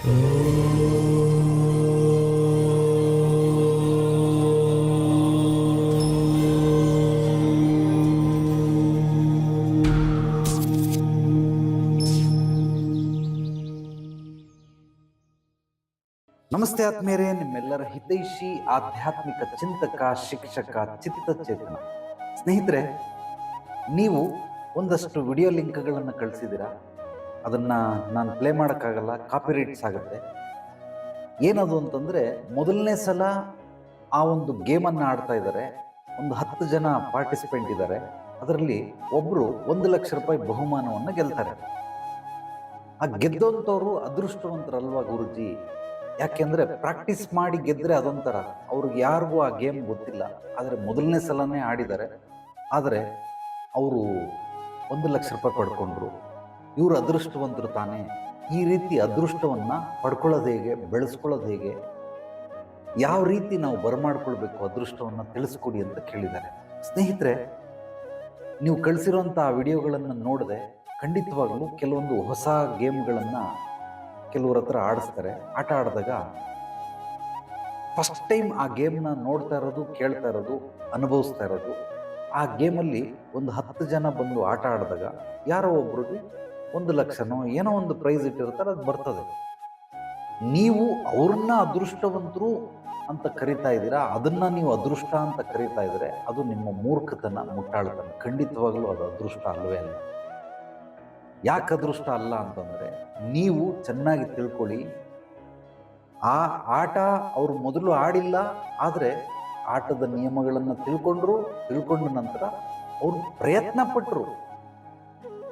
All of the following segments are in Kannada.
ನಮಸ್ತೆ ಆತ್ಮೇರೆ ನಿಮ್ಮೆಲ್ಲರ ಹಿತೈಷಿ ಆಧ್ಯಾತ್ಮಿಕ ಚಿಂತಕ ಶಿಕ್ಷಕ ಚಿತ್ತಚೇತನ ಸ್ನೇಹಿತರೆ ನೀವು ಒಂದಷ್ಟು ವಿಡಿಯೋ ಲಿಂಕ್ಗಳನ್ನು ಕಳಿಸಿದ್ದೀರಾ? ಅದನ್ನು ನಾನು ಪ್ಲೇ ಮಾಡೋಕ್ಕಾಗಲ್ಲ ಕಾಪಿರೈಟ್ಸ್ ಆಗುತ್ತೆ. ಏನದು ಅಂತಂದರೆ, ಮೊದಲನೇ ಸಲ ಆ ಒಂದು ಗೇಮನ್ನು ಆಡ್ತಾ ಇದ್ದಾರೆ ಒಂದು ಹತ್ತು ಜನ ಪಾರ್ಟಿಸಿಪೆಂಟ್ ಇದ್ದಾರೆ ಅದರಲ್ಲಿ ಒಬ್ಬರು ಒಂದು ಲಕ್ಷ ರೂಪಾಯಿ ಬಹುಮಾನವನ್ನು ಗೆಲ್ತಾರೆ. ಆ ಗೆದ್ದಂಥವ್ರು ಅದೃಷ್ಟವಂತರಲ್ವಾ ಗುರುಜಿ? ಯಾಕೆಂದರೆ ಪ್ರಾಕ್ಟೀಸ್ ಮಾಡಿ ಗೆದ್ದರೆ ಅದೊಂಥರ. ಅವ್ರಿಗೆ ಯಾರಿಗೂ ಆ ಗೇಮ್ ಗೊತ್ತಿಲ್ಲ. ಆದರೆ ಮೊದಲನೇ ಸಲನೇ ಆಡಿದ್ದಾರೆ ಆದರೆ ಅವರು ಒಂದು ಲಕ್ಷ ರೂಪಾಯಿ ಪಡ್ಕೊಂಡ್ರು. ಇವರು ಅದೃಷ್ಟವಂತರು ತಾನೇ. ಈ ರೀತಿ ಅದೃಷ್ಟವನ್ನು ಪಡ್ಕೊಳ್ಳೋದು ಹೇಗೆ, ಬೆಳೆಸ್ಕೊಳ್ಳೋದು ಹೇಗೆ? ಯಾವ ರೀತಿ ನಾವು ಬರಮಾಡ್ಕೊಳ್ಬೇಕು ಅದೃಷ್ಟವನ್ನು ತಿಳಿಸ್ಕೊಡಿ ಅಂತ ಕೇಳಿದ್ದಾರೆ. ಸ್ನೇಹಿತರೆ, ನೀವು ಕಳಿಸಿರುವಂಥ ವಿಡಿಯೋಗಳನ್ನು ನೋಡದೆ ಖಂಡಿತವಾಗಲೂ ಕೆಲವೊಂದು ಹೊಸ ಗೇಮ್ಗಳನ್ನು ಕೆಲವ್ರ ಹತ್ರ ಆಡಿಸ್ತಾರೆ. ಆಟ ಆಡಿದಾಗ ಫಸ್ಟ್ ಟೈಮ್ ಆ ಗೇಮ್ನ ನೋಡ್ತಾ ಇರೋದು, ಕೇಳ್ತಾ ಇರೋದು, ಅನುಭವಿಸ್ತಾ ಇರೋದು. ಆ ಗೇಮಲ್ಲಿ ಒಂದು ಹತ್ತು ಜನ ಬಂದು ಆಟ ಆಡಿದಾಗ ಯಾರೋ ಒಬ್ರಿಗೆ ಒಂದು ಲಕ್ಷನೋ ಏನೋ ಒಂದು ಪ್ರೈಸ್ ಇಟ್ಟಿರ್ತಾರೆ ಅದು ಬರ್ತದೆ. ನೀವು ಅವ್ರನ್ನ ಅದೃಷ್ಟವಂತರು ಅಂತ ಕರಿತಾ ಇದ್ದೀರಾ? ಅದನ್ನು ನೀವು ಅದೃಷ್ಟ ಅಂತ ಕರಿತಾ ಇದ್ರೆ ಅದು ನಿಮ್ಮ ಮೂರ್ಖತನ ಮುಟ್ಟಾಳತನ. ಖಂಡಿತವಾಗ್ಲೂ ಅದು ಅದೃಷ್ಟ ಅಲ್ಲವೇ ಅಲ್ಲ. ಯಾಕೆ ಅದೃಷ್ಟ ಅಲ್ಲ ಅಂತಂದರೆ ನೀವು ಚೆನ್ನಾಗಿ ತಿಳ್ಕೊಳ್ಳಿ. ಆ ಆಟ ಅವರು ಮೊದಲು ಆಡಿಲ್ಲ ಆದರೆ ಆಟದ ನಿಯಮಗಳನ್ನು ತಿಳ್ಕೊಂಡ್ರು ತಿಳ್ಕೊಂಡ ನಂತರ ಅವರು ಪ್ರಯತ್ನ ಪಟ್ಟರು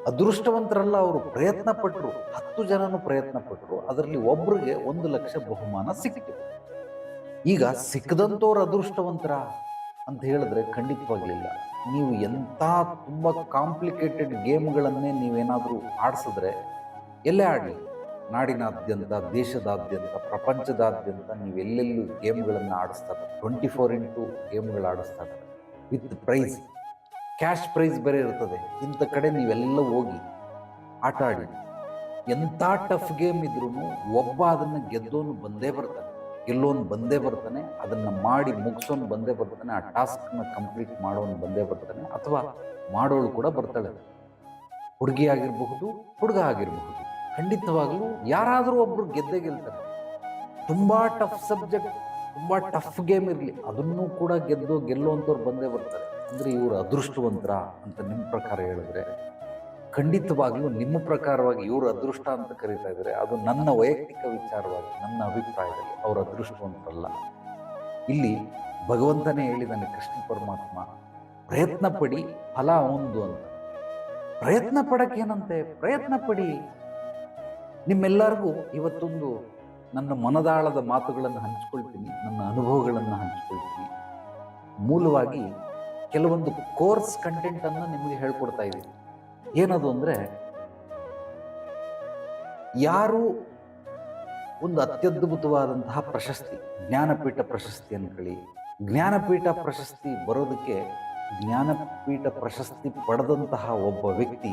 ಅದೃಷ್ಟವಂತರಲ್ಲ ಅವರು ಪ್ರಯತ್ನ ಪಟ್ಟರು ಹತ್ತು ಜನನು ಪ್ರಯತ್ನ ಪಟ್ಟರು ಅದರಲ್ಲಿ ಒಬ್ಬರಿಗೆ ಒಂದು ಲಕ್ಷ ಬಹುಮಾನ ಸಿಕ್ಕಿತು. ಈಗ ಸಿಕ್ಕದಂಥವ್ರು ಅದೃಷ್ಟವಂತರ? ಅಂತ ಹೇಳಿದ್ರೆ ಖಂಡಿತವಾಗಲಿಲ್ಲ ನೀವು ಎಂಥ ತುಂಬ ಕಾಂಪ್ಲಿಕೇಟೆಡ್ ಗೇಮ್ಗಳನ್ನೇ ನೀವೇನಾದರೂ ಆಡಿಸಿದ್ರೆ, ಎಲ್ಲೇ ಆಡಲಿ. ನಾಡಿನಾದ್ಯಂತ, ದೇಶದಾದ್ಯಂತ, ಪ್ರಪಂಚದಾದ್ಯಂತ ನೀವು ನೀವೆಲ್ಲೆಲ್ಲೂ ಗೇಮ್ಗಳನ್ನು ಆಡಿಸ್ತಾರೆ ಟ್ವೆಂಟಿ ಫೋರ್ ಇಂಟು ಗೇಮ್ಗಳು ಆಡಿಸ್ತಾರೆ ವಿತ್ ಪ್ರೈಸ್. ಕ್ಯಾಶ್ ಪ್ರೈಸ್ ಬೇರೆ ಇರ್ತದೆ. ಇಂಥ ಕಡೆ ನೀವೆಲ್ಲ ಹೋಗಿ ಆಟ ಆಡಿ. ಎಂಥ ಟಫ್ ಗೇಮ್ ಇದ್ರೂ ಒಬ್ಬ ಅದನ್ನು ಗೆದ್ದೋನು ಬಂದೇ ಬರ್ತಾನೆ. ಗೆಲ್ಲೋನು ಬಂದೇ ಬರ್ತಾನೆ. ಅದನ್ನು ಮಾಡಿ ಮುಗಿಸೋನು ಬಂದೇ ಬರ್ತಾನೆ. ಆ ಟಾಸ್ಕ್ನ ಕಂಪ್ಲೀಟ್ ಮಾಡೋನು ಬಂದೇ ಬರ್ತಾನೆ. ಅಥವಾ ಮಾಡೋಳು ಕೂಡ ಬರ್ತಾಳೆ. ಹುಡುಗಿ ಆಗಿರಬಹುದು, ಹುಡುಗ ಆಗಿರಬಹುದು. ಖಂಡಿತವಾಗ್ಲೂ ಯಾರಾದರೂ ಒಬ್ಬರು ಗೆದ್ದೇ ಗೆಲ್ತಾರೆ. ತುಂಬ ಟಫ್ ಸಬ್ಜೆಕ್ಟ್ ತುಂಬ ಟಫ್ ಗೇಮ್ ಇರಲಿ. ಅದನ್ನು ಕೂಡ ಗೆದ್ದು ಗೆಲ್ಲುವಂಥವ್ರು ಬಂದೇ ಬರ್ತಾರೆ. ಅಂದರೆ ಇವರು ಅದೃಷ್ಟವಂತರ ಅಂತ ನಿಮ್ಮ ಪ್ರಕಾರ ಹೇಳಿದ್ರೆ ಖಂಡಿತವಾಗಿಯೂ ನಿಮ್ಮ ಪ್ರಕಾರವಾಗಿ ಇವರು ಅದೃಷ್ಟ ಅಂತ ಕರೀತಾ ಇದ್ದಾರೆ ಅದು ನನ್ನ ವೈಯಕ್ತಿಕ ವಿಚಾರವಾಗಿ, ನನ್ನ ಅಭಿಪ್ರಾಯದಲ್ಲಿ ಅವರು ಅದೃಷ್ಟವಂತರಲ್ಲ. ಇಲ್ಲಿ ಭಗವಂತನೇ ಹೇಳಿದ್ದಾನೆ ಕೃಷ್ಣ ಪರಮಾತ್ಮ, ಪ್ರಯತ್ನ ಪಡಿ, ಫಲ ಒಂದು ಅಂತ. ಪ್ರಯತ್ನ ಪಡಕ್ಕೇನಂತೆ? ಪ್ರಯತ್ನ ಪಡಿ. ನಿಮ್ಮೆಲ್ಲರಿಗೂ ಇವತ್ತೊಂದು ನನ್ನ ಮನದಾಳದ ಮಾತುಗಳನ್ನು ಹಂಚ್ಕೊಳ್ತೀನಿ, ನನ್ನ ಅನುಭವಗಳನ್ನು ಹಂಚ್ಕೊಳ್ತೀನಿ. ಮೂಲವಾಗಿ ಕೆಲವೊಂದು ಕೋರ್ಸ್ ಕಂಟೆಂಟನ್ನು ನಿಮಗೆ ಹೇಳ್ಕೊಡ್ತಾ ಇದ್ದೀನಿ. ಏನದು ಅಂದರೆ, ಯಾರು ಒಂದು ಅತ್ಯದ್ಭುತವಾದಂತಹ ಪ್ರಶಸ್ತಿ, ಜ್ಞಾನಪೀಠ ಪ್ರಶಸ್ತಿ ಅನ್ಕೊಳ್ಳಿ. ಜ್ಞಾನಪೀಠ ಪ್ರಶಸ್ತಿ ಬರೋದಕ್ಕೆ ಜ್ಞಾನಪೀಠ ಪ್ರಶಸ್ತಿ ಪಡೆದಂತಹ ಒಬ್ಬ ವ್ಯಕ್ತಿ,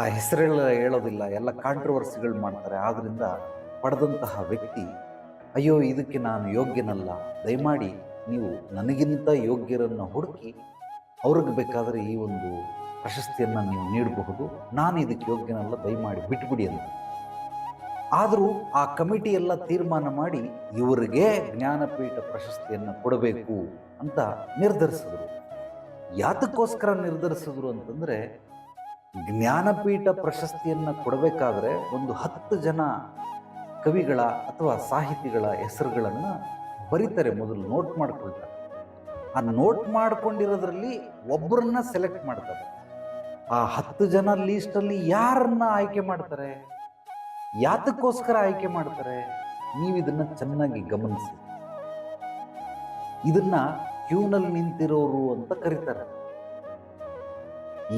ಆ ಹೆಸರೆಲ್ಲ ಹೇಳೋದಿಲ್ಲ, ಎಲ್ಲ ಕಾಂಟ್ರವರ್ಸಿಗಳು ಮಾಡ್ತಾರೆ. ಆದ್ದರಿಂದ ಪಡೆದಂತಹ ವ್ಯಕ್ತಿ, ಅಯ್ಯೋ, ಇದಕ್ಕೆ ನಾನು ಯೋಗ್ಯನಲ್ಲ. ದಯಮಾಡಿ ನೀವು ನನಗಿಂತ ಯೋಗ್ಯರನ್ನು ಹುಡುಕಿ ಅವ್ರಿಗೆ ಬೇಕಾದರೆ ಈ ಒಂದು ಪ್ರಶಸ್ತಿಯನ್ನು ನೀವು ನೀಡಬಹುದು. ನಾನು ಇದಕ್ಕೆ ಯೋಗ್ಯನಲ್ಲ, ದಯಮಾಡಿ ಬಿಟ್ಬಿಡಿ ಅಂತ. ಆದರೂ ಆ ಕಮಿಟಿ ಎಲ್ಲ ತೀರ್ಮಾನ ಮಾಡಿ ಇವರಿಗೆ ಜ್ಞಾನಪೀಠ ಪ್ರಶಸ್ತಿಯನ್ನು ಕೊಡಬೇಕು ಅಂತ ನಿರ್ಧರಿಸಿದ್ರು. ಯಾತಕ್ಕೋಸ್ಕರ ನಿರ್ಧರಿಸಿದ್ರು ಅಂತಂದರೆ, ಜ್ಞಾನಪೀಠ ಪ್ರಶಸ್ತಿಯನ್ನು ಕೊಡಬೇಕಾದ್ರೆ ಒಂದು ಹತ್ತು ಜನ ಕವಿಗಳ ಅಥವಾ ಸಾಹಿತಿಗಳ ಹೆಸರುಗಳನ್ನು ಬರೀತಾರೆ ಮೊದಲು ನೋಟ್ ಮಾಡ್ಕೊಳ್ತಾರೆ. ಆ ನೋಟ್ ಮಾಡ್ಕೊಂಡಿರೋದ್ರಲ್ಲಿ ಒಬ್ಬರನ್ನ ಸೆಲೆಕ್ಟ್ ಮಾಡ್ತಾರೆ. ಆ ಹತ್ತು ಜನ ಲೀಸ್ಟಲ್ಲಿ ಯಾರನ್ನ ಆಯ್ಕೆ ಮಾಡ್ತಾರೆ? ಯಾತಕ್ಕೋಸ್ಕರ ಆಯ್ಕೆ ಮಾಡ್ತಾರೆ? ನೀವು ಇದನ್ನ ಚೆನ್ನಾಗಿ ಗಮನಿಸಿ. ಇದನ್ನ ಕ್ಯೂನಲ್ಲಿ ನಿಂತಿರೋರು ಅಂತ ಕರೀತಾರೆ.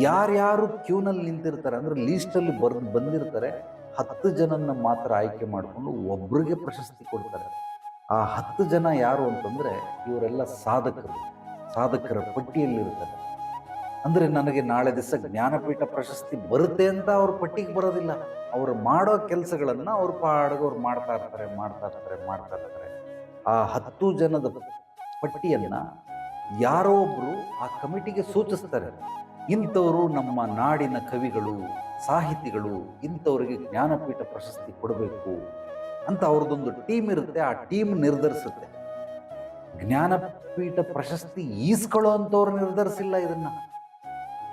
ಯಾರ್ಯಾರು ಕ್ಯೂನಲ್ಲಿ ನಿಂತಿರ್ತಾರೆ ಅಂದ್ರೆ ಲೀಸ್ಟಲ್ಲಿ ಬರ್ದು ಬಂದಿರ್ತಾರೆ. ಹತ್ತು ಜನನ್ನ ಮಾತ್ರ ಆಯ್ಕೆ ಮಾಡಿಕೊಂಡು ಒಬ್ಬರಿಗೆ ಪ್ರಶಸ್ತಿ ಕೊಡ್ತಾರೆ. ಆ ಹತ್ತು ಜನ ಯಾರು ಅಂತಂದರೆ ಇವರೆಲ್ಲ ಸಾಧಕರು, ಸಾಧಕರ ಪಟ್ಟಿಯಲ್ಲಿರ್ತಾರೆ ಅಂದರೆ ನನಗೆ ನಾಳೆ ದಿವಸ ಜ್ಞಾನಪೀಠ ಪ್ರಶಸ್ತಿ ಬರುತ್ತೆ ಅಂತ ಅವ್ರ ಪಟ್ಟಿಗೆ ಬರೋದಿಲ್ಲ. ಅವರು ಮಾಡೋ ಕೆಲಸಗಳನ್ನು ಅವ್ರ ಪಾಡಿಗೆ ಅವ್ರು ಮಾಡ್ತಾ ಇರ್ತಾರೆ ಮಾಡ್ತಾ ಇರ್ತಾರೆ ಮಾಡ್ತಾ ಇರ್ತಾರೆ. ಆ ಹತ್ತು ಜನದ ಪಟ್ಟಿಯನ್ನು ಯಾರೋ ಒಬ್ಬರು ಆ ಕಮಿಟಿಗೆ ಸೂಚಿಸ್ತಾರೆ. ಇಂಥವರು ನಮ್ಮ ನಾಡಿನ ಕವಿಗಳು, ಸಾಹಿತಿಗಳು, ಇಂಥವರಿಗೆ ಜ್ಞಾನಪೀಠ ಪ್ರಶಸ್ತಿ ಕೊಡಬೇಕು. ಅಂತ ಅವ್ರದ್ದೊಂದು ಟೀಮ್ ಇರುತ್ತೆ, ಆ ಟೀಮ್ ನಿರ್ಧರಿಸುತ್ತೆ. ಜ್ಞಾನಪೀಠ ಪ್ರಶಸ್ತಿ ಈಸ್ಕೊಳ್ಳೋ ಅಂಥವ್ರು ನಿರ್ಧರಿಸಿಲ್ಲ ಇದನ್ನ.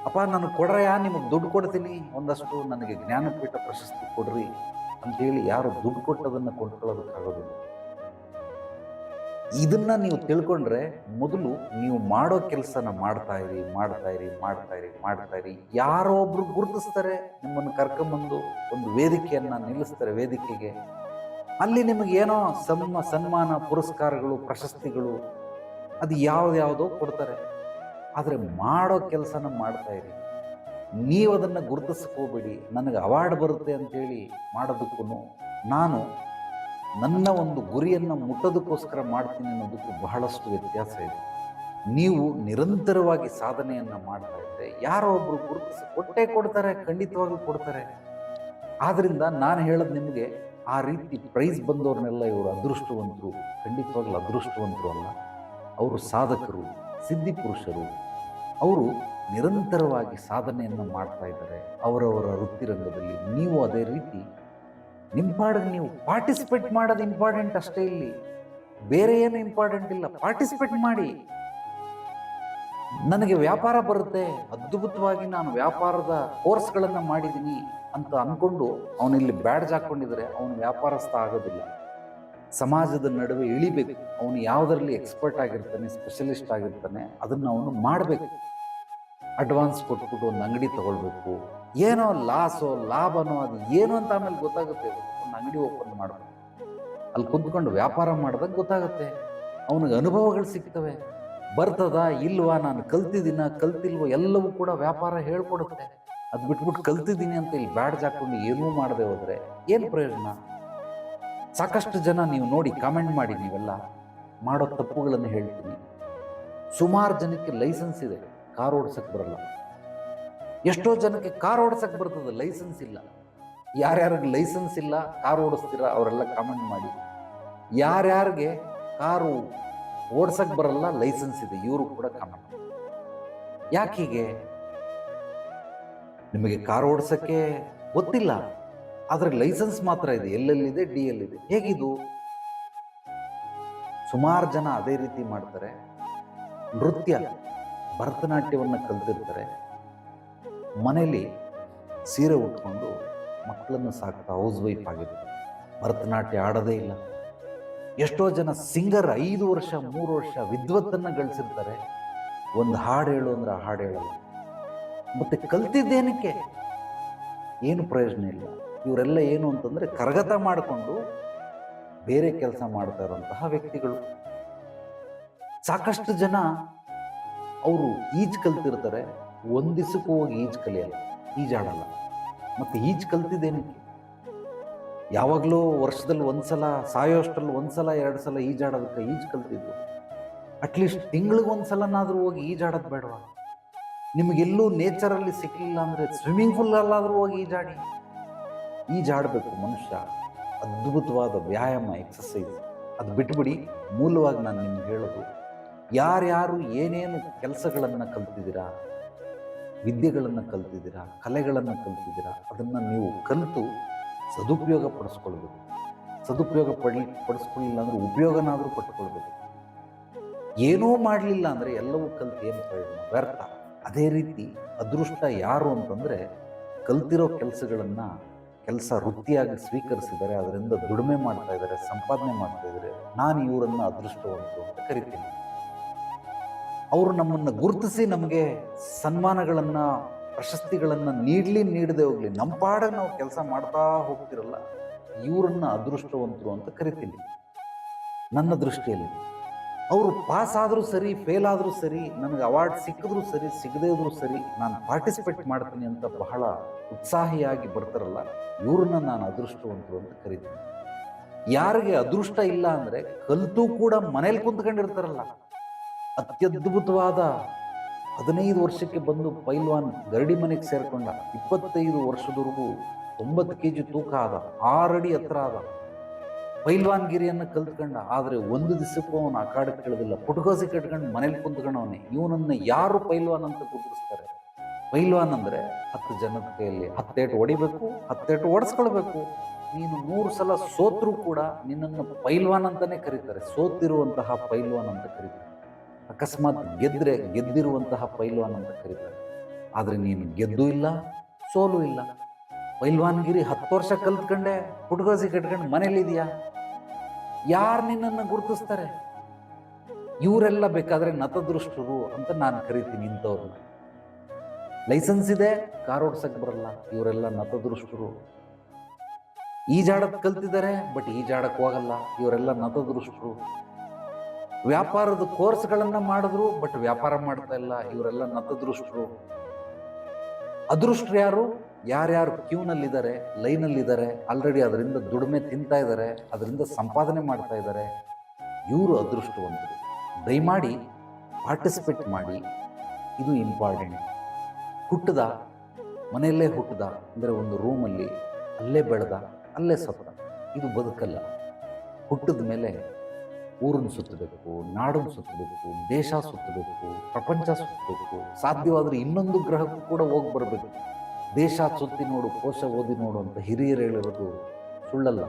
ಅಪ್ಪ, ನಾನು ಕೊಡ್ರಯ್ಯ, ನಿಮಗೆ ದುಡ್ಡು ಕೊಡ್ತೀನಿ. ಒಂದಷ್ಟು ನನಗೆ ಜ್ಞಾನಪೀಠ ಪ್ರಶಸ್ತಿ ಕೊಡ್ರಿ ಅಂತೇಳಿ ಯಾರು ದುಡ್ಡು ಕೊಟ್ಟದನ್ನು ಕೊಂಡ್ಕೊಳ್ಳೋದಕ್ಕಾಗೋದಿಲ್ಲ. ಇದನ್ನ ನೀವು ತಿಳ್ಕೊಂಡ್ರೆ ಮೊದಲು ನೀವು ಮಾಡೋ ಕೆಲಸನ ಮಾಡ್ತಾ ಇರಿ ಮಾಡ್ತಾ ಇರಿ ಮಾಡ್ತಾ ಇರಿ ಮಾಡ್ತಾ ಇರಿ. ಯಾರೋ ಒಬ್ರು ಗುರುತಿಸ್ತಾರೆ, ನಿಮ್ಮನ್ನು ಕರ್ಕೊಂಬಂದು ಒಂದು ವೇದಿಕೆಯನ್ನ ನಿಲ್ಲಿಸ್ತಾರೆ ವೇದಿಕೆಗೆ. ಅಲ್ಲಿ ನಿಮಗೆ ಏನೋ ಸಮ್ಮ ಸನ್ಮಾನ, ಪುರಸ್ಕಾರಗಳು, ಪ್ರಶಸ್ತಿಗಳು, ಅದು ಯಾವುದ್ಯಾವುದೋ ಕೊಡ್ತಾರೆ. ಆದರೆ ಮಾಡೋ ಕೆಲಸನ ಮಾಡ್ತಾ ಇರಿ. ನೀವು ಅದನ್ನು ಗುರುತಿಸ್ಕೋಬೇಡಿ. ನನಗೆ ಅವಾರ್ಡ್ ಬರುತ್ತೆ ಅಂತೇಳಿ ಮಾಡೋದಕ್ಕೂ ನಾನು ನನ್ನ ಒಂದು ಗುರಿಯನ್ನು ಮುಟ್ಟೋದಕ್ಕೋಸ್ಕರ ಮಾಡ್ತೀನಿ ಅನ್ನೋದಕ್ಕೂ ಬಹಳಷ್ಟು ವ್ಯತ್ಯಾಸ ಇದೆ. ನೀವು ನಿರಂತರವಾಗಿ ಸಾಧನೆಯನ್ನು ಮಾಡ್ತಾ ಇದ್ದರೆ ಯಾರೋ ಒಬ್ಬರು ಗುರುತಿಸಿ ಕೊಟ್ಟೇ ಕೊಡ್ತಾರೆ, ಖಂಡಿತವಾಗ್ಲೂ ಕೊಡ್ತಾರೆ. ಆದ್ದರಿಂದ ನಾನು ಹೇಳೋದು ನಿಮಗೆ ಆ ರೀತಿ ಪ್ರೈಸ್ ಬಂದವ್ರನ್ನೆಲ್ಲ ಇವರು ಅದೃಷ್ಟವಂತರು, ಖಂಡಿತವಾಗ್ಲೂ ಅದೃಷ್ಟವಂತರು ಅಲ್ಲ. ಅವರು ಸಾಧಕರು, ಸಿದ್ಧಿ ಪುರುಷರು. ಅವರು ನಿರಂತರವಾಗಿ ಸಾಧನೆಯನ್ನು ಮಾಡ್ತಾ ಇದ್ದಾರೆ. ಅವರವರ ವೃತ್ತಿರಂಗದಲ್ಲಿ ನೀವು ಅದೇ ರೀತಿ. ನಿಮ್ಮ ಪಾಡಿಗೆ ನೀವು ಪಾರ್ಟಿಸಿಪೇಟ್ ಮಾಡೋದು ಇಂಪಾರ್ಟೆಂಟ್ ಅಷ್ಟೇ ಇಲ್ಲಿ. ಬೇರೆ ಏನು ಇಂಪಾರ್ಟೆಂಟ್ ಇಲ್ಲ. ಪಾರ್ಟಿಸಿಪೇಟ್ ಮಾಡಿ. ನನಗೆ ವ್ಯಾಪಾರ ಬರುತ್ತೆ, ಅದ್ಭುತವಾಗಿ ನಾನು ವ್ಯಾಪಾರದ ಕೋರ್ಸ್ಗಳನ್ನು ಮಾಡಿದ್ದೀನಿ ಅಂತ ಅಂದ್ಕೊಂಡು ಅವನಿಲ್ಲಿ ಬ್ಯಾಡ್ಜ್ ಹಾಕೊಂಡಿದ್ರೆ ಅವನು ವ್ಯಾಪಾರಸ್ಥ ಆಗೋದಿಲ್ಲ. ಸಮಾಜದ ನಡುವೆ ಇಳಿಬೇಕು, ಅವನು ಯಾವುದರಲ್ಲಿ ಎಕ್ಸ್ಪರ್ಟ್ ಆಗಿರ್ತಾನೆ ಸ್ಪೆಷಲಿಸ್ಟ್ ಆಗಿರ್ತಾನೆ, ಅದನ್ನು ಅವನು ಮಾಡಬೇಕು. ಅಡ್ವಾನ್ಸ್ ಕೊಟ್ಬಿಟ್ಟು ಒಂದು ಅಂಗಡಿ ತಗೊಳ್ಬೇಕು. ಏನೋ ಲಾಸೋ ಲಾಭನೋ, ಅದು ಏನು ಅಂತ ಆಮೇಲೆ ಗೊತ್ತಾಗುತ್ತೆ, ಒಂದು ಅಂಗಡಿ ಓಪನ್ ಮಾಡಬೇಕು. ಅಲ್ಲಿ ಕುಂತ್ಕೊಂಡು ವ್ಯಾಪಾರ ಮಾಡಿದಾಗ ಗೊತ್ತಾಗುತ್ತೆ, ಅವನಿಗೆ ಅನುಭವಗಳು ಸಿಗ್ತವೆ. ಬರ್ತದ, ಇಲ್ವಾ, ನಾನು ಕಲ್ತಿದ್ದೀನ, ಕಲ್ತಿಲ್ವ, ಎಲ್ಲವೂ ಕೂಡ ವ್ಯಾಪಾರ ಹೇಳ್ಕೊಡುತ್ತೆ. ಅದು ಬಿಟ್ಬಿಟ್ಟು ಕಲ್ತಿದ್ದೀನಿ ಅಂತ ಇಲ್ಲಿ ಬ್ಯಾಡ್ಜ್ ಹಾಕೊಂಡು ಏನೂ ಮಾಡದೆ ಹೋದರೆ ಏನು ಪ್ರಯೋಜನ? ಸಾಕಷ್ಟು ಜನ ನೀವು ನೋಡಿ ಕಾಮೆಂಟ್ ಮಾಡಿ ನೀವೆಲ್ಲ ಮಾಡೋ ತಪ್ಪುಗಳನ್ನು ಹೇಳ್ತೀನಿ. ಸುಮಾರು ಜನಕ್ಕೆ ಲೈಸೆನ್ಸ್ ಇದೆ, ಕಾರ್ ಓಡಿಸಕ್ಕೆ ಬರಲ್ಲ. ಎಷ್ಟೋ ಜನಕ್ಕೆ ಕಾರ್ ಓಡ್ಸಕ್ಕೆ ಬರ್ತದೆ, ಲೈಸೆನ್ಸ್ ಇಲ್ಲ. ಯಾರ್ಯಾರಿಗೆ ಲೈಸೆನ್ಸ್ ಇಲ್ಲ, ಕಾರ್ ಓಡಿಸ್ತೀರಾ, ಅವರೆಲ್ಲ ಕಾಮೆಂಟ್ ಮಾಡಿ. ಯಾರ್ಯಾರಿಗೆ ಕಾರು ಓಡ್ಸಕ್ಕೆ ಬರಲ್ಲ ಲೈಸೆನ್ಸ್ ಇದೆ, ಇವರು ಕೂಡ ಕಾಮೆಂಟ್ ಯಾಕೆ ನಿಮಗೆ ಕಾರ್ ಓಡಿಸೋಕ್ಕೆ ಗೊತ್ತಿಲ್ಲ, ಆದರೆ ಲೈಸೆನ್ಸ್ ಮಾತ್ರ ಇದೆ, ಎಲ್ಲೆಲ್ಲಿದೆ ಡಿ ಎಲ್ಲಿದೆ ಹೇಗಿದು? ಸುಮಾರು ಜನ ಅದೇ ರೀತಿ ಮಾಡ್ತಾರೆ, ನೃತ್ಯ, ಭರತನಾಟ್ಯವನ್ನು ಕಲ್ತಿರ್ತಾರೆ ಮನೆಯಲ್ಲಿ ಸೀರೆ ಉಟ್ಕೊಂಡು ಮಕ್ಕಳನ್ನು ಸಾಕ್ತಾ ಹೌಸ್ ವೈಫ್ ಆಗಿರ್ತಾರೆ. ಭರತನಾಟ್ಯ ಆಡೋದೇ ಇಲ್ಲ. ಎಷ್ಟೋ ಜನ ಸಿಂಗರ್ ಐದು ವರ್ಷ, ಮೂರು ವರ್ಷ ವಿದ್ವತ್ತನ್ನು ಗಳಿಸಿರ್ತಾರೆ. ಒಂದು ಹಾಡು ಹೇಳು ಅಂದ್ರೆ ಆ ಹಾಡು ಹೇಳಲ್ಲ. ಮತ್ತೆ ಕಲ್ತಿದ್ದೇನಕ್ಕೆ? ಏನು ಪ್ರಯೋಜನ ಇಲ್ಲ. ಇವರೆಲ್ಲ ಏನು ಅಂತಂದ್ರೆ ಕರಗತ ಮಾಡಿಕೊಂಡು ಬೇರೆ ಕೆಲಸ ಮಾಡ್ತಾ ಇರುವಂತಹ ವ್ಯಕ್ತಿಗಳು. ಸಾಕಷ್ಟು ಜನ ಅವರು ಈಜ್ ಕಲ್ತಿರ್ತಾರೆ. ಒಂದಿಸಕ್ಕೂ ಹೋಗಿ ಈಜ್ ಕಲಿಯಲ್ಲ ಈಜಾಡಲ್ಲ ಮತ್ತೆ ಈಜ್ ಕಲ್ತಿದ್ದೇನಕ್ಕೆ? ಯಾವಾಗಲೂ ವರ್ಷದಲ್ಲಿ ಒಂದ್ಸಲ, ಸಾಯೋಷ್ಟರಲ್ಲಿ ಒಂದ್ಸಲ ಎರಡು ಸಲ ಈಜಾಡೋದಕ್ಕೆ ಈಜು ಕಲ್ತಿದ್ದು ಅಟ್ಲೀಸ್ಟ್ ತಿಂಗಳಿಗೆ ಒಂದ್ಸಲನಾದ್ರೂ ಹೋಗಿ ಈಜಾಡೋದು ಬೇಡವಾ? ನಿಮಗೆಲ್ಲೂ ನೇಚರಲ್ಲಿ ಸಿಕ್ಕಲಿಲ್ಲ ಅಂದರೆ ಸ್ವಿಮ್ಮಿಂಗ್ ಪೂಲಲ್ಲಾದರೂ ಹೋಗಿ ಈಜಾಡಿ ಈಜಾಡಬೇಕು ಮನುಷ್ಯ. ಅದ್ಭುತವಾದ ವ್ಯಾಯಾಮ ಎಕ್ಸಸೈಸ್ ಅದು ಬಿಟ್ಬಿಡಿ, ಮೂಲವಾಗಿ ನಾನು ನಿಮ್ಗೆ ಹೇಳೋದು. ಯಾರ್ಯಾರು ಏನೇನು ಕೆಲಸಗಳನ್ನು ಕಲ್ತಿದ್ದೀರಾ, ವಿದ್ಯೆಗಳನ್ನು ಕಲ್ತಿದ್ದೀರಾ, ಕಲೆಗಳನ್ನು ಕಲ್ತಿದ್ದೀರಾ, ಅದನ್ನು ನೀವು ಕಲಿತು ಸದುಪಯೋಗ ಪಡಿಸ್ಕೊಳ್ಬೇಕು ಸದುಪಯೋಗ ಪಡಿ ಪಡಿಸ್ಕೊಳ್ಳಿಲ್ಲ ಅಂದರೆ ಉಪಯೋಗನಾದರೂ ಪಟ್ಕೊಳ್ಬೇಕು ಏನೂ ಮಾಡಲಿಲ್ಲ ಅಂದರೆ ಎಲ್ಲವೂ ಕಲ್ತು ಏನು ಪ್ರಯೋಜನ? ವ್ಯರ್ಥ. ಅದೇ ರೀತಿ ಅದೃಷ್ಟ ಯಾರು ಅಂತಂದರೆ ಕಲ್ತಿರೋ ಕೆಲಸಗಳನ್ನು ಕೆಲಸ ವೃತ್ತಿಯಾಗಿ ಸ್ವೀಕರಿಸಿದ್ದಾರೆ ಅದರಿಂದ ದುಡಿಮೆ ಮಾಡ್ತಾ ಇದ್ದಾರೆ, ಸಂಪಾದನೆ ಮಾಡ್ತಾ ಇದ್ದಾರೆ. ನಾನು ಇವರನ್ನು ಅದೃಷ್ಟವಂತರು ಅಂತ ಕರಿತೀನಿ. ಅವರು ನಮ್ಮನ್ನು ಗುರುತಿಸಿ ನಮಗೆ ಸನ್ಮಾನಗಳನ್ನು ಪ್ರಶಸ್ತಿಗಳನ್ನು ನೀಡಲಿ ನೀಡದೆ ಹೋಗಲಿ ನಮ್ಮ ಪಾಡಾಗ ನಾವು ಕೆಲಸ ಮಾಡ್ತಾ ಹೋಗ್ತಿರಲ್ಲ, ಇವರನ್ನು ಅದೃಷ್ಟವಂತರು ಅಂತ ಕರಿತೀನಿ. ನನ್ನ ದೃಷ್ಟಿಯಲ್ಲಿ. ಅವರು ಪಾಸ್ ಆದರೂ ಸರಿ ಫೇಲ್ ಆದರೂ ಸರಿ, ನನಗೆ ಅವಾರ್ಡ್ ಸಿಕ್ಕಿದ್ರೂ ಸರಿ, ಸಿಗದೇ ಇದ್ರೂ ಸರಿ, ನಾನು ಪಾರ್ಟಿಸಿಪೇಟ್ ಮಾಡ್ತೀನಿ ಅಂತ ಬಹಳ ಉತ್ಸಾಹಿಯಾಗಿ ಬರ್ತಾರಲ್ಲ, ಇವ್ರನ್ನ ನಾನು ಅದೃಷ್ಟವಂತರು ಅಂತ ಕರಿತೀನಿ. ಯಾರಿಗೆ ಅದೃಷ್ಟ ಇಲ್ಲ ಅಂದರೆ ಕಲಿತು ಕೂಡ ಮನೇಲಿ ಕುಂತ್ಕೊಂಡಿರ್ತಾರಲ್ಲ, ಅತ್ಯದ್ಭುತವಾದ ಹದಿನೈದು ವರ್ಷಕ್ಕೆ ಬಂದು ಪೈಲ್ವಾನ್ ಗರಡಿ ಮನೆಗೆ ಸೇರಿಕೊಂಡ ಇಪ್ಪತ್ತೈದು ವರ್ಷದವರೆಗೂ ತೊಂಬತ್ತು ಕೆ ಜಿ ತೂಕ ಆದ, ಆರಡಿ ಹತ್ರ ಆದ. ಪೈಲ್ವಾನ್ಗಿರಿಯನ್ನು ಕಲ್ತ್ಕೊಂಡ, ಆದರೆ ಒಂದು ದಿವಸಕ್ಕೂ ಅವನು ಕಾಡಕ್ಕೆ ಕೇಳೋದಿಲ್ಲ. ಪುಟಗೋಸಿ ಕಟ್ಕೊಂಡು ಮನೇಲಿ ಕುಂತ್ಕೊಂಡವನೇ. ಇವನನ್ನು ಯಾರು ಪೈಲ್ವಾನ್ ಅಂತ ಗುರುತಿಸ್ತಾರೆ? ಪೈಲ್ವಾನ್ ಅಂದರೆ ಹತ್ತು ಜನದ ಕೈಯಲ್ಲಿ ಹತ್ತೇಟು ಹೊಡಿಬೇಕು, ಹತ್ತೇಟು ಓಡಿಸ್ಕೊಳ್ಬೇಕು ನೀನು ನೂರು ಸಲ ಸೋತ್ರೂ ಕೂಡ ನಿನ್ನನ್ನು ಪೈಲ್ವಾನ್ ಅಂತಲೇ ಕರೀತಾರೆ. ಸೋತಿರುವಂತಹ ಪೈಲ್ವಾನ್ ಅಂತ ಕರೀತಾರೆ. ಅಕಸ್ಮಾತ್ ಗೆದ್ದರೆ ಗೆದ್ದಿರುವಂತಹ ಪೈಲ್ವಾನ್ ಅಂತ ಕರೀತಾರೆ. ಆದರೆ ನೀನು ಗೆದ್ದು ಇಲ್ಲ, ಸೋಲು ಇಲ್ಲ. ಪೈಲ್ವಾನ್ಗಿರಿ ಹತ್ತು ವರ್ಷ ಕಲ್ತ್ಕೊಂಡೆ ಪುಟ್ಗೋಸಿ ಕಟ್ಕೊಂಡು ಮನೇಲಿದೆಯಾ ಯಾರು ನಿನ್ನನ್ನು ಗುರುತಿಸ್ತಾರೆ? ಇವರೆಲ್ಲ ಬೇಕಾದರೆ ನತದೃಷ್ಟರು ಅಂತ ನಾನು ಕರಿತೀನಿ ಇಂಥವ್ರನ್ನ ಲೈಸೆನ್ಸ್ ಇದೆ, ಕಾರ್ ಓಡ್ಸಕ್ಕೆ ಬರಲ್ಲ, ಇವರೆಲ್ಲ ನತದೃಷ್ಟರು. ಈಜಾಡೋದು ಕಲ್ತಿದ್ದಾರೆ, ಬಟ್ ಈಜಾಡಕ್ಕೆ ಹೋಗಲ್ಲ, ಇವರೆಲ್ಲ ನತದೃಷ್ಟರು. ವ್ಯಾಪಾರದ ಕೋರ್ಸ್ಗಳನ್ನ ಮಾಡಿದ್ರು, ಬಟ್ ವ್ಯಾಪಾರ ಮಾಡ್ತಾ ಇಲ್ಲ. ಇವರೆಲ್ಲ ನತದೃಷ್ಟರು. ಅದೃಷ್ಟರು ಯಾರು? ಯಾರ್ಯಾರು ಕ್ಯೂನಲ್ಲಿದ್ದಾರೆ, ಲೈನಲ್ಲಿದ್ದಾರೆ, ಆಲ್ರೆಡಿ ಅದರಿಂದ ದುಡಿಮೆ ತಿಂತಾ ಇದ್ದಾರೆ, ಅದರಿಂದ ಸಂಪಾದನೆ ಮಾಡ್ತಾ ಇದ್ದಾರೆ, ಇವರು ಅದೃಷ್ಟವಂತರು. ದಯಮಾಡಿ ಪಾರ್ಟಿಸಿಪೇಟ್ ಮಾಡಿ. ಇದು ಇಂಪಾರ್ಟೆಂಟ್. ಹುಟ್ಟದ, ಮನೆಯಲ್ಲೇ ಹುಟ್ಟದ, ಅಂದರೆ ಒಂದು ರೂಮಲ್ಲಿ ಅಲ್ಲೇ ಬೆಳೆದ, ಅಲ್ಲೇ ಸತ್ತ ಇದು ಬದುಕಲ್ಲ. ಹುಟ್ಟಿದ ಮೇಲೆ ಊರನ್ನು ಸುತ್ತಬೇಕು, ನಾಡನ್ನು ಸುತ್ತಬೇಕು, ದೇಶ ಸುತ್ತಬೇಕು, ಪ್ರಪಂಚ ಸುತ್ತಬೇಕು. ಸಾಧ್ಯವಾದರೆ ಇನ್ನೊಂದು ಗ್ರಹಕ್ಕೂ ಕೂಡ ಹೋಗಿ ಬರಬೇಕು. ದೇಶ ಸುತ್ತಿ ನೋಡು, ಕೋಶ ಓದಿ ನೋಡು ಅಂತ ಹಿರಿಯರು ಹೇಳಿರೋದು ಸುಳ್ಳಲ್ಲ.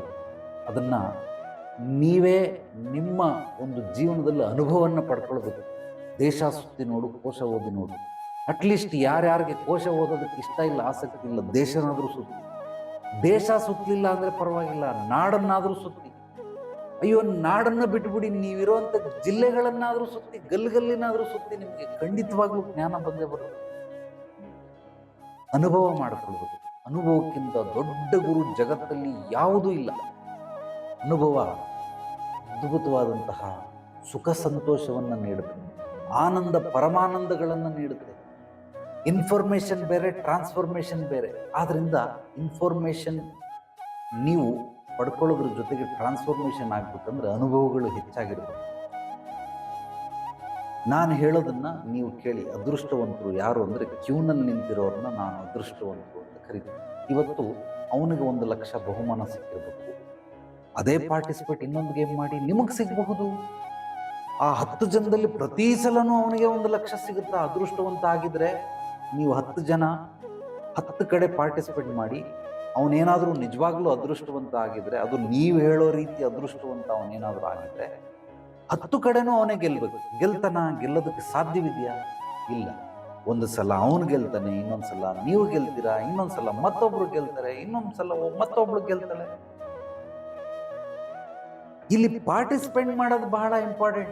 ಅದನ್ನು ನೀವೇ ನಿಮ್ಮ ಒಂದು ಜೀವನದಲ್ಲಿ ಅನುಭವವನ್ನು ಪಡ್ಕೊಳ್ಬೇಕು ದೇಶ ಸುತ್ತಿ ನೋಡು, ಕೋಶ ಓದಿ ನೋಡು. ಅಟ್ಲೀಸ್ಟ್ ಯಾರ್ಯಾರಿಗೆ ಕೋಶ ಓದೋದಕ್ಕೆ ಇಷ್ಟ ಇಲ್ಲ, ಆಸಕ್ತಿ ಇಲ್ಲ, ದೇಶನಾದರೂ ಸುತ್ತಿ. ದೇಶ ಸುತ್ತಲಿಲ್ಲ ಅಂದರೆ ಪರವಾಗಿಲ್ಲ, ನಾಡನ್ನಾದರೂ ಸುತ್ತಿ. ಅಯ್ಯೋ, ನಾಡನ್ನು ಬಿಟ್ಬಿಡಿ ನೀವಿರುವಂಥ ಜಿಲ್ಲೆಗಳನ್ನಾದರೂ ಸುತ್ತಿ, ಗಲ್ಗಲ್ಲಿನಾದರೂ ಸುತ್ತಿ ನಿಮಗೆ ಖಂಡಿತವಾಗ್ಲೂ ಜ್ಞಾನ ಬಂದೇ ಬರುತ್ತೆ. ಅನುಭವ ಮಾಡಿಕೊಳ್ಬೇಕು ಅನುಭವಕ್ಕಿಂತ ದೊಡ್ಡ ಗುರು ಜಗತ್ತಲ್ಲಿ ಯಾವುದೂ ಇಲ್ಲ. ಅನುಭವ ಅದ್ಭುತವಾದಂತಹ ಸುಖ ಸಂತೋಷವನ್ನು ನೀಡುತ್ತೆ. ಆನಂದ ಪರಮಾನಂದಗಳನ್ನು ನೀಡುತ್ತೆ. ಇನ್ಫಾರ್ಮೇಷನ್ ಬೇರೆ, ಟ್ರಾನ್ಸ್ಫಾರ್ಮೇಷನ್ ಬೇರೆ. ಆದ್ದರಿಂದ ಇನ್ಫಾರ್ಮೇಷನ್ ನೀವು ಪಡ್ಕೊಳ್ಳೋದ್ರ ಜೊತೆಗೆ ಟ್ರಾನ್ಸ್ಫಾರ್ಮೇಷನ್ ಆಗ್ಬೇಕಂದ್ರೆ ಅನುಭವಗಳು ಹೆಚ್ಚಾಗಿರ್ಬೇಕು. ನಾನು ಹೇಳೋದನ್ನು ನೀವು ಕೇಳಿ, ಅದೃಷ್ಟವಂತರು ಯಾರು ಅಂದರೆ ಕ್ಯೂನಲ್ಲಿ ನಿಂತಿರೋರನ್ನ ನಾನು ಅದೃಷ್ಟವಂತರು ಅಂತ ಕರಿತೀನಿ. ಇವತ್ತು ಅವನಿಗೆ ಒಂದು ಲಕ್ಷ ಬಹುಮಾನ ಸಿಕ್ಕಿರಬೇಕು. ಅದೇ ಪಾರ್ಟಿಸಿಪೇಟ್ ಇನ್ನೊಂದು ಗೇಮ್ ಮಾಡಿ ನಿಮಗೆ ಸಿಗಬಹುದು. ಆ ಹತ್ತು ಜನದಲ್ಲಿ ಪ್ರತಿ ಸಲನೂ ಅವನಿಗೆ ಒಂದು ಲಕ್ಷ ಸಿಗುತ್ತಾ? ಅದೃಷ್ಟವಂತ ಆಗಿದ್ರೆ ನೀವು ಹತ್ತು ಜನ ಹತ್ತು ಕಡೆ ಪಾರ್ಟಿಸಿಪೇಟ್ ಮಾಡಿ ಅವನೇನಾದರೂ ನಿಜವಾಗ್ಲೂ ಅದೃಷ್ಟವಂತ ಆಗಿದ್ರೆ ಅದು ನೀವು ಹೇಳೋ ರೀತಿ ಅದೃಷ್ಟವಂತ ಅವನೇನಾದರೂ ಆಗಿದ್ರೆ, ಹತ್ತು ಕಡೆನೂ ಅವನೇ ಗೆಲ್ಬೇಕು. ಗೆಲ್ತಾನ, ಗೆಲ್ಲೋದಕ್ಕೆ ಸಾಧ್ಯವಿದೆಯಾ? ಇಲ್ಲ. ಒಂದು ಸಲ ಅವನು ಗೆಲ್ತಾನೆ, ಇನ್ನೊಂದು ಸಲ ನೀವು ಗೆಲ್ತೀರಾ, ಇನ್ನೊಂದು ಸಲ ಮತ್ತೊಬ್ರು ಗೆಲ್ತಾರೆ, ಇನ್ನೊಂದು ಸಲ ಮತ್ತೊಬ್ಳು ಗೆಲ್ತಾಳೆ. ಇಲ್ಲಿ ಪಾರ್ಟಿಸಿಪೇಟ್ ಮಾಡೋದು ಬಹಳ ಇಂಪಾರ್ಟೆಂಟ್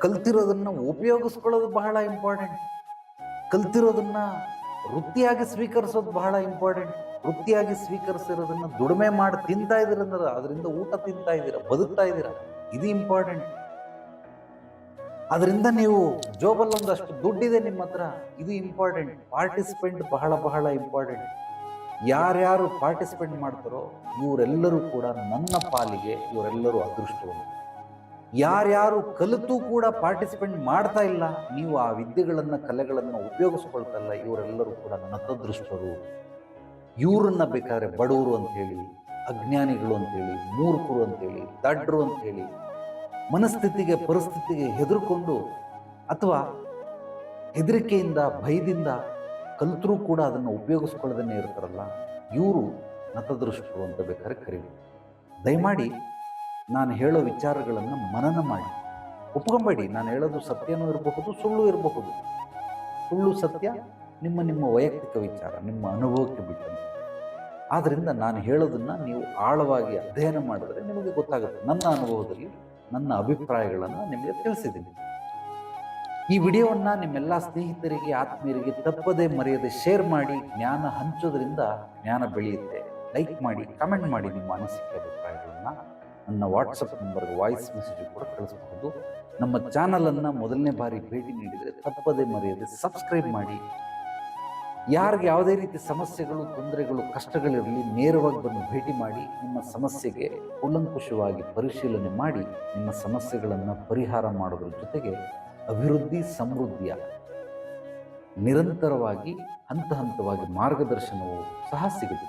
ಕಲ್ತಿರೋದನ್ನ ಉಪಯೋಗಿಸ್ಕೊಳ್ಳೋದು ಬಹಳ ಇಂಪಾರ್ಟೆಂಟ್ ಕಲ್ತಿರೋದನ್ನ ವೃತ್ತಿಯಾಗಿ ಸ್ವೀಕರಿಸೋದು ಬಹಳ ಇಂಪಾರ್ಟೆಂಟ್ ವೃತ್ತಿಯಾಗಿ ಸ್ವೀಕರಿಸಿರೋದನ್ನ ದುಡಿಮೆ ಮಾಡಿ ತಿಂತಾ ಇದೀರಂದ್ರೆ ಅದರಿಂದ ಊಟ ತಿಂತಾ ಇದ್ದೀರಾ, ಬದುಕ್ತಾ ಇದ್ದೀರಾ, ಇದು ಇಂಪಾರ್ಟೆಂಟ್ ಅದರಿಂದ ನೀವು ಜೋಬಲ್ಲಿ ಅಷ್ಟು ದುಡ್ಡಿದೆ ನಿಮ್ಮ ಹತ್ರ, ಇದು ಇಂಪಾರ್ಟೆಂಟ್ ಪಾರ್ಟಿಸಿಪೆಂಟ್ ಬಹಳ ಬಹಳ ಇಂಪಾರ್ಟೆಂಟ್ ಯಾರ್ಯಾರು ಪಾರ್ಟಿಸಿಪೇಟ್ ಮಾಡ್ತಾರೋ, ಇವರೆಲ್ಲರೂ ಕೂಡ ನನ್ನ ಪಾಲಿಗೆ ಇವರೆಲ್ಲರೂ ಅದೃಷ್ಟವಂತರು. ಯಾರ್ಯಾರು ಕಲಿತು ಕೂಡ ಪಾರ್ಟಿಸಿಪೇಟ್ ಮಾಡ್ತಾ ಇಲ್ಲ, ನೀವು ಆ ವಿದ್ಯೆಗಳನ್ನು, ಕಲೆಗಳನ್ನು ಉಪಯೋಗಿಸ್ಕೊಳ್ತಲ್ಲ, ಇವರೆಲ್ಲರೂ ಕೂಡ ನತದೃಷ್ಟರು ಇವರನ್ನ ಬೇಕಾದ್ರೆ ಬಡವರು ಅಂತ ಹೇಳಿ ಅಜ್ಞಾನಿಗಳು ಅಂತೇಳಿ, ಮೂರ್ಖರು ಅಂತೇಳಿ, ದಡ್ರು ಅಂತೇಳಿ, ಮನಸ್ಥಿತಿಗೆ, ಪರಿಸ್ಥಿತಿಗೆ ಹೆದರ್ಕೊಂಡು ಅಥವಾ ಹೆದರಿಕೆಯಿಂದ, ಭಯದಿಂದ ಕಲಿತರೂ ಕೂಡ ಅದನ್ನು ಉಪಯೋಗಿಸ್ಕೊಳ್ಳೋದನ್ನೇ ಇರ್ತಾರಲ್ಲ, ಇವರು ನತದೃಷ್ಟರು ಅಂತ ಬೇಕಾದ್ರೆ ಕರೀಬೇಕು ದಯಮಾಡಿ ನಾನು ಹೇಳೋ ವಿಚಾರಗಳನ್ನು ಮನನ ಮಾಡಿ. ಒಪ್ಕೊಂಬೇಡಿ, ನಾನು ಹೇಳೋದು ಸತ್ಯನೂ ಇರಬಹುದು, ಸುಳ್ಳು ಇರಬಹುದು. ಸುಳ್ಳು ಸತ್ಯ ನಿಮ್ಮ ನಿಮ್ಮ ವೈಯಕ್ತಿಕ ವಿಚಾರ, ನಿಮ್ಮ ಅನುಭವಕ್ಕೆ ಬಿಟ್ಟಂತೆ ಆದ್ದರಿಂದ ನಾನು ಹೇಳೋದನ್ನು ನೀವು ಆಳವಾಗಿ ಅಧ್ಯಯನ ಮಾಡಿದ್ರೆ ನಿಮಗೆ ಗೊತ್ತಾಗುತ್ತೆ. ನನ್ನ ಅನುಭವದಲ್ಲಿ ನನ್ನ ಅಭಿಪ್ರಾಯಗಳನ್ನು ನಿಮಗೆ ತಿಳಿಸಿದ್ದೀನಿ. ಈ ವಿಡಿಯೋವನ್ನು ನಿಮ್ಮೆಲ್ಲ ಸ್ನೇಹಿತರಿಗೆ, ಆತ್ಮೀಯರಿಗೆ ತಪ್ಪದೇ ಮರೆಯದೆ ಶೇರ್ ಮಾಡಿ, ಜ್ಞಾನ ಹಂಚೋದ್ರಿಂದ ಜ್ಞಾನ ಬೆಳೆಯುತ್ತೆ. ಲೈಕ್ ಮಾಡಿ, ಕಮೆಂಟ್ ಮಾಡಿ ನಿಮ್ಮ ಅನಿಸಿಕೆ, ಅಭಿಪ್ರಾಯಗಳನ್ನು. ನನ್ನ ವಾಟ್ಸಪ್ ನಂಬರ್ಗೆ ವಾಯ್ಸ್ ಮೆಸೇಜ್ ಕೂಡ ಕಳಿಸಬಹುದು. ನಮ್ಮ ಚಾನಲನ್ನು ಮೊದಲನೇ ಬಾರಿ ಭೇಟಿ ನೀಡಿದರೆ ತಪ್ಪದೇ ಮರೆಯದೆ ಸಬ್ಸ್ಕ್ರೈಬ್ ಮಾಡಿ. ಯಾರಿಗೆ ಯಾವುದೇ ರೀತಿ ಸಮಸ್ಯೆಗಳು, ತೊಂದರೆಗಳು, ಕಷ್ಟಗಳಿರಲಿ ನೇರವಾಗಿ ಬಂದು ಭೇಟಿ ಮಾಡಿ, ನಿಮ್ಮ ಸಮಸ್ಯೆಗೆ ಕೂಲಂಕುಷವಾಗಿ ಪರಿಶೀಲನೆ ಮಾಡಿ, ನಿಮ್ಮ ಸಮಸ್ಯೆಗಳನ್ನು ಪರಿಹಾರ ಮಾಡೋದ್ರ ಜೊತೆಗೆ ಅಭಿವೃದ್ಧಿ, ಸಮೃದ್ಧಿಯ ನಿರಂತರವಾಗಿ, ಹಂತ ಹಂತವಾಗಿ ಮಾರ್ಗದರ್ಶನವು ಸಹ ಸಿಗುತ್ತೆ